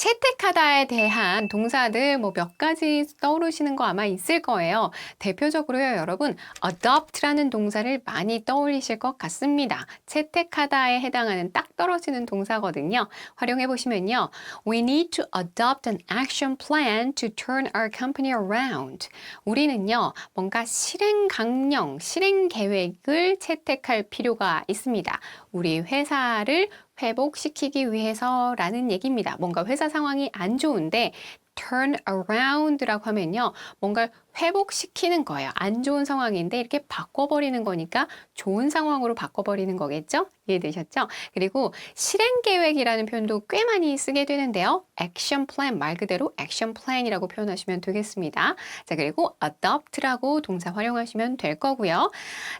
채택하다에 대한 동사들 뭐 몇 가지 떠오르시는 거 아마 있을 거예요. 대표적으로요, 여러분, adopt라는 동사를 많이 떠올리실 것 같습니다. 채택하다에 해당하는 딱 떨어지는 동사거든요. 활용해 보시면요. We need to adopt an action plan to turn our company around. 우리는요, 뭔가 실행 강령, 실행 계획을 채택할 필요가 있습니다. 우리 회사를 회복시키기 위해서라는 얘기입니다. 뭔가 회사 상황이 안 좋은데 turn around라고 하면요. 뭔가 회복시키는 거예요. 안 좋은 상황인데 이렇게 바꿔버리는 거니까 좋은 상황으로 바꿔버리는 거겠죠? 이해되셨죠? 그리고 실행 계획이라는 표현도 꽤 많이 쓰게 되는데요. action plan 말 그대로 action plan이라고 표현하시면 되겠습니다. 자, 그리고 adopt라고 동사 활용하시면 될 거고요.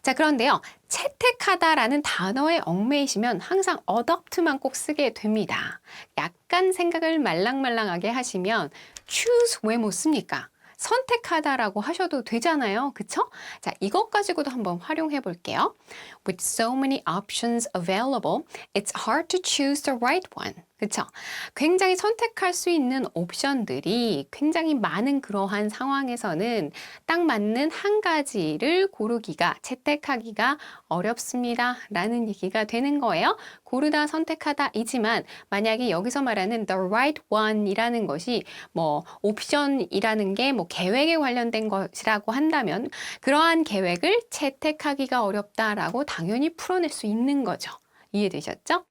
자, 그런데요. 채택하다라는 단어에 얽매이시면 항상 adopt만 꼭 쓰게 됩니다. 약간 생각을 말랑말랑하게 하시면 choose 왜 못 씁니까? 선택하다라고 하셔도 되잖아요. 그쵸? 자, 이것 가지고도 한번 활용해 볼게요. With so many options available, it's hard to choose the right one. 그쵸? 굉장히 선택할 수 있는 옵션들이 굉장히 많은 그러한 상황에서는 딱 맞는 한 가지를 고르기가, 채택하기가 어렵습니다. 라는 얘기가 되는 거예요. 고르다, 선택하다 이지만 만약에 여기서 말하는 the right one 이라는 것이 뭐 옵션이라는 게 뭐 계획에 관련된 것이라고 한다면 그러한 계획을 채택하기가 어렵다라고 당연히 풀어낼 수 있는 거죠. 이해되셨죠?